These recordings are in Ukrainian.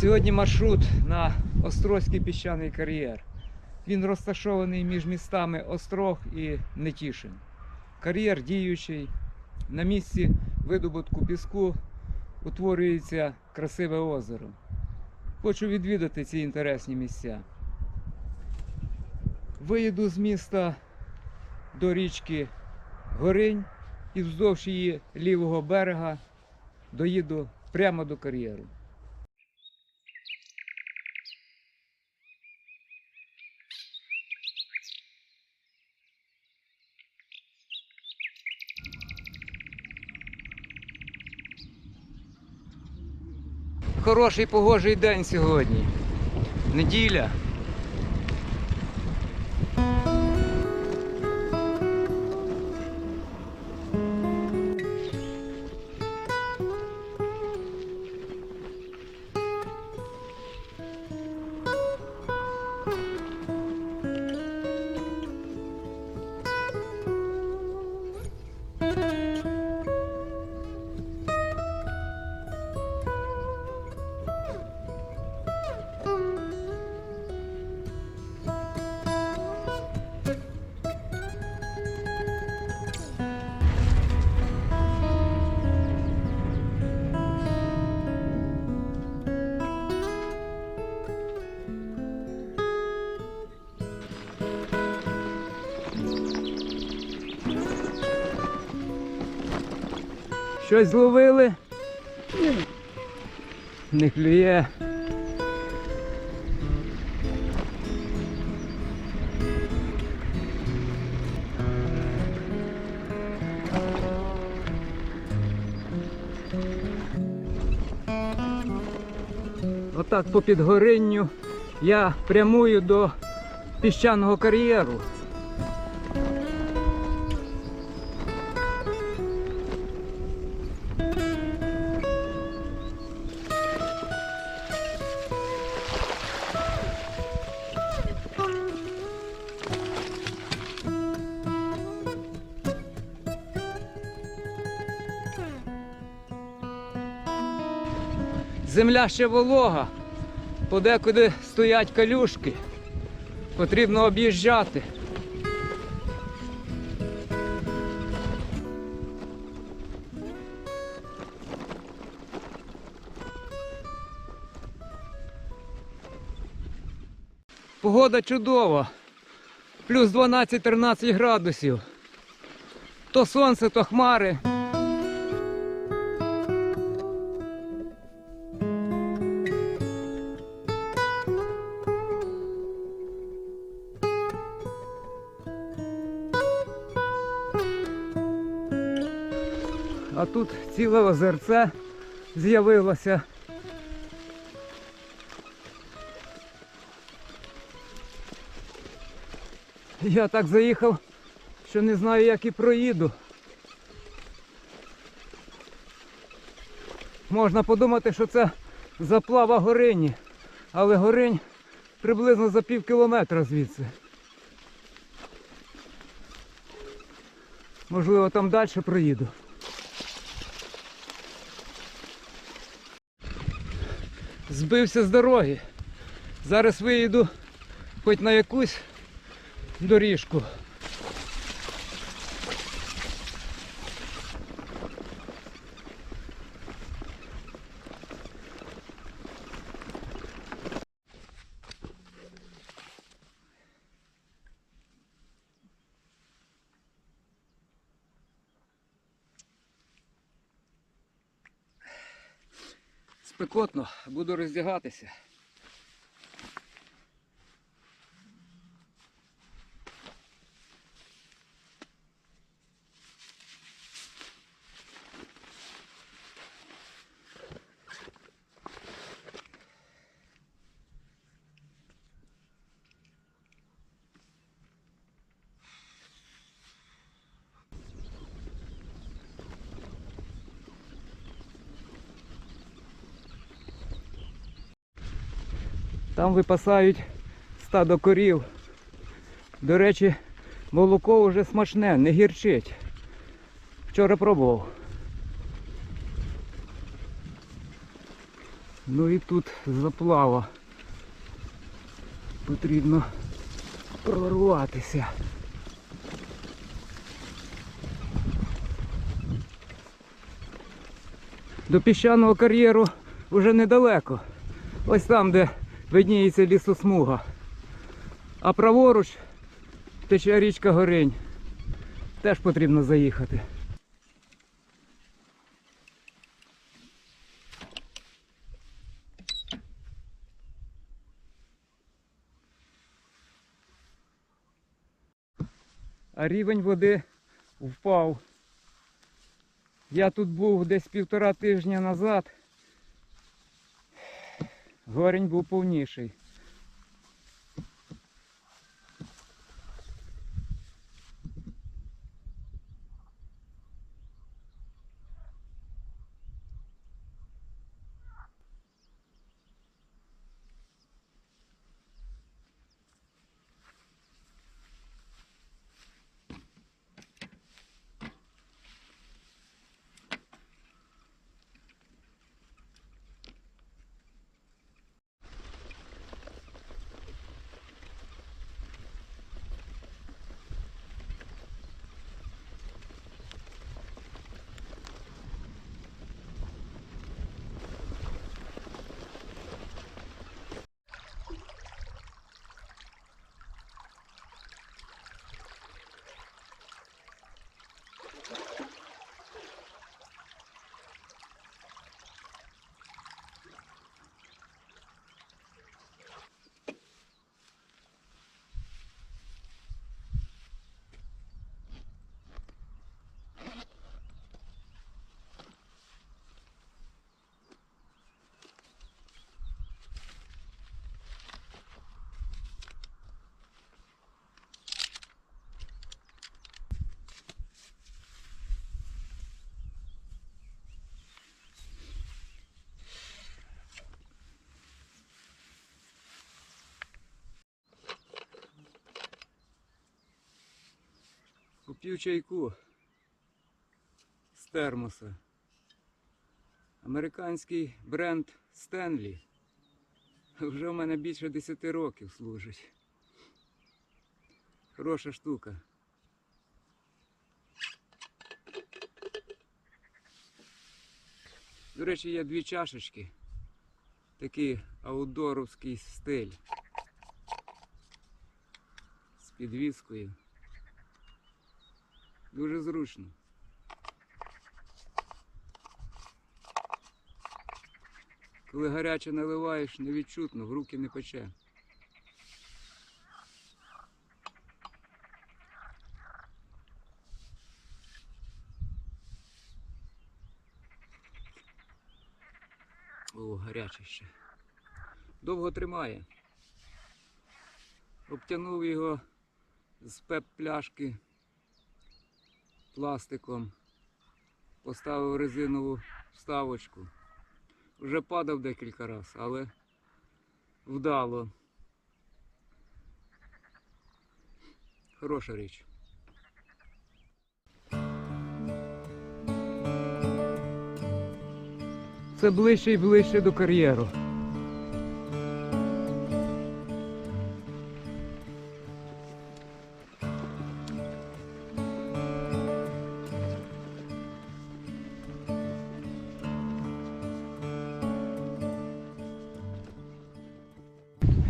Сьогодні маршрут на Острозький піщаний кар'єр. Він розташований між містами Острог і Нетішин. Кар'єр діючий. На місці видобутку піску утворюється красиве озеро. Хочу відвідати ці інтересні місця. Виїду з міста до річки Горинь і вздовж її лівого берега доїду прямо до кар'єру. Хороший погожий день сьогодні. Неділя. Щось зловили? Не клює. Отак по підгоринню я прямую до піщаного кар'єру. Земля ще волога, подекуди стоять калюшки. Потрібно об'їжджати. Погода чудова. Плюс 12-13 градусів. То сонце, то хмари. А тут ціле озерце з'явилося. Я так заїхав, що не знаю, як і проїду. Можна подумати, що це заплава горині, але горинь приблизно за пів кілометра звідси. Можливо, там далі проїду. Збився з дороги. Зараз виїду хоч на якусь доріжку. Спекотно, буду роздягатися. Там випасають стадо корів. До речі, молоко вже смачне, не гірчить. Вчора пробував. Ну і тут заплава. Потрібно прорватися. До піщаного кар'єру вже недалеко. Ось там, де видніється лісосмуга. А праворуч тече річка Горинь. Теж потрібно заїхати. А рівень води впав. Я тут був десь півтора тижня назад. Горень був повніший. Купив чайку з термоса. Американський бренд Стенлі. Вже в мене більше 10 років служить. Хороша штука. До речі, є дві чашечки. Такий аудоровський стиль. З підвіскою. Дуже зручно. Коли гаряче наливаєш, невідчутно, в руки не пече. О, гаряче ще. Довго тримає. Обтягнув його з пеп-пляшки пластиком, поставив резинову вставочку. Вже падав декілька разів, але вдало. Хороша річ. Це ближче і ближче до кар'єру.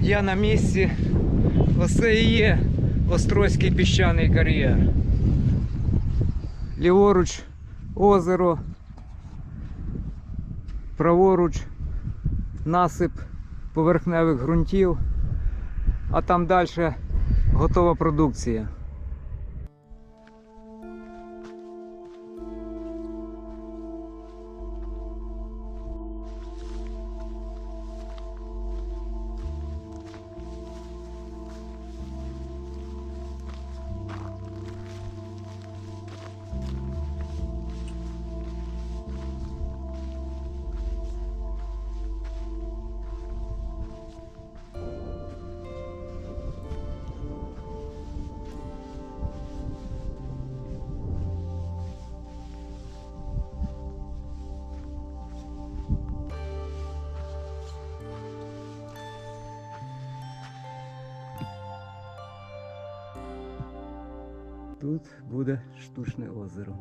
Я на місці. Оце і є Острозький піщаний кар'єр. Ліворуч озеро, праворуч насип поверхневих ґрунтів, а там далі готова продукція. Тут буде штучне озеро.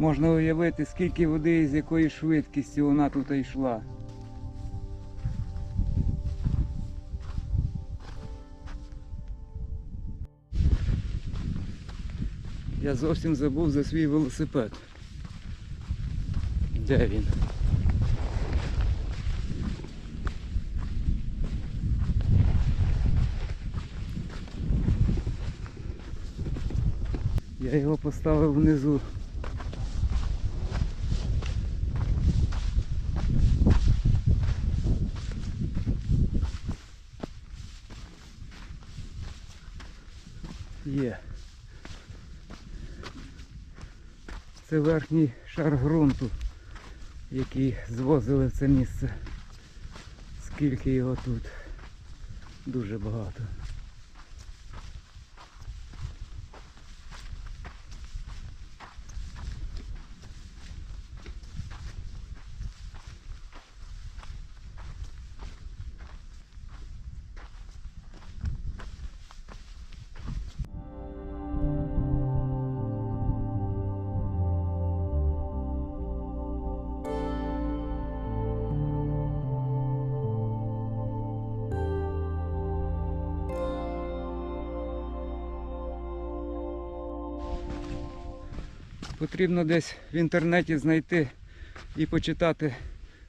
Можна уявити, скільки води і з якою швидкістю вона тут йшла. Я зовсім забув за свій велосипед. Де він? Я його поставив внизу. Є. Це верхній шар ґрунту, який звозили в це місце. Скільки його тут? Дуже багато. Потрібно десь в інтернеті знайти і почитати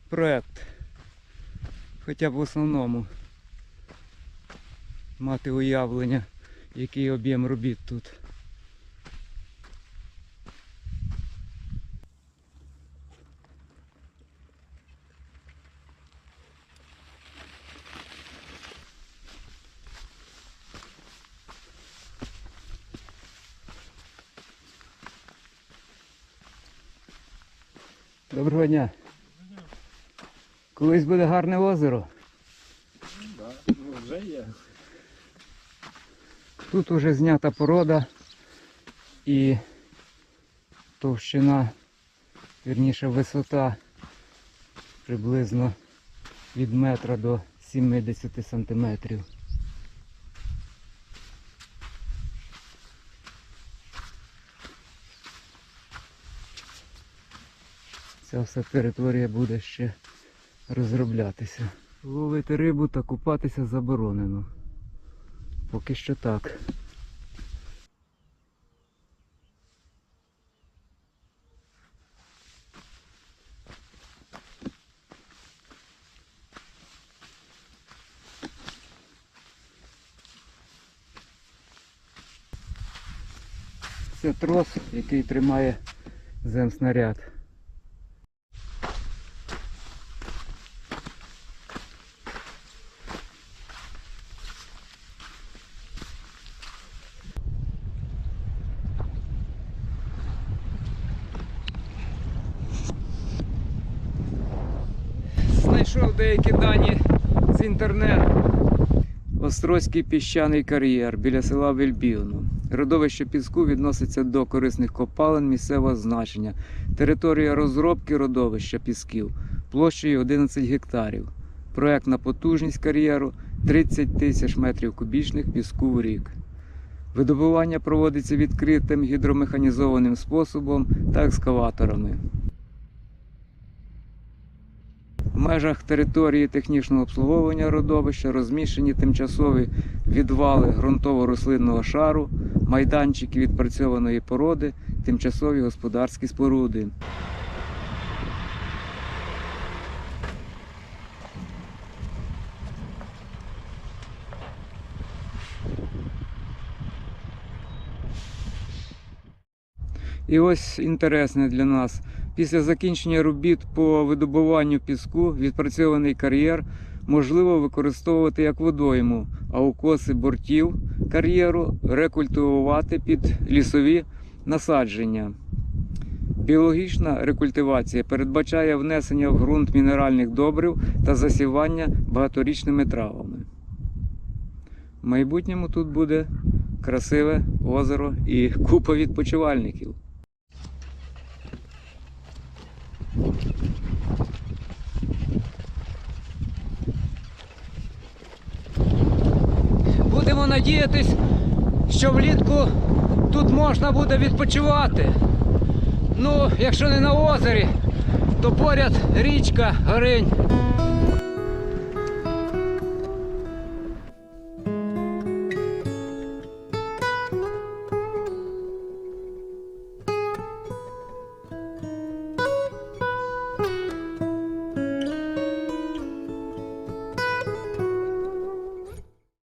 проект. Хоча б в основному мати уявлення, який об'єм робіт тут. Доброго дня. Колись буде гарне озеро. Вже є. Тут уже знята порода і товщина, вірніше висота приблизно від метра до 70 сантиметрів. Ця вся територія буде ще розроблятися. Ловити рибу та купатися заборонено. Поки що так. Це трос, який тримає земснаряд. Знайшов деякі дані з інтернету. Острозький піщаний кар'єр біля села Вельбівно. Родовище піску відноситься до корисних копалин місцевого значення. Територія розробки родовища пісків площею 11 гектарів. Проектна потужність кар'єру 30 тисяч метрів кубічних піску в рік. Видобування проводиться відкритим гідромеханізованим способом та екскаваторами. Межах території технічного обслуговування родовища розміщені тимчасові відвали ґрунтово-рослинного шару, майданчики відпрацьованої породи, тимчасові господарські споруди. І ось інтересне для нас. Після закінчення робіт по видобуванню піску відпрацьований кар'єр можливо використовувати як водойму, а укоси бортів кар'єру рекультивувати під лісові насадження. Біологічна рекультивація передбачає внесення в ґрунт мінеральних добрив та засівання багаторічними травами. В майбутньому тут буде красиве озеро і купа відпочивальників. Будемо надіятись, що влітку тут можна буде відпочивати. Ну, якщо не на озері, то поряд річка Горинь.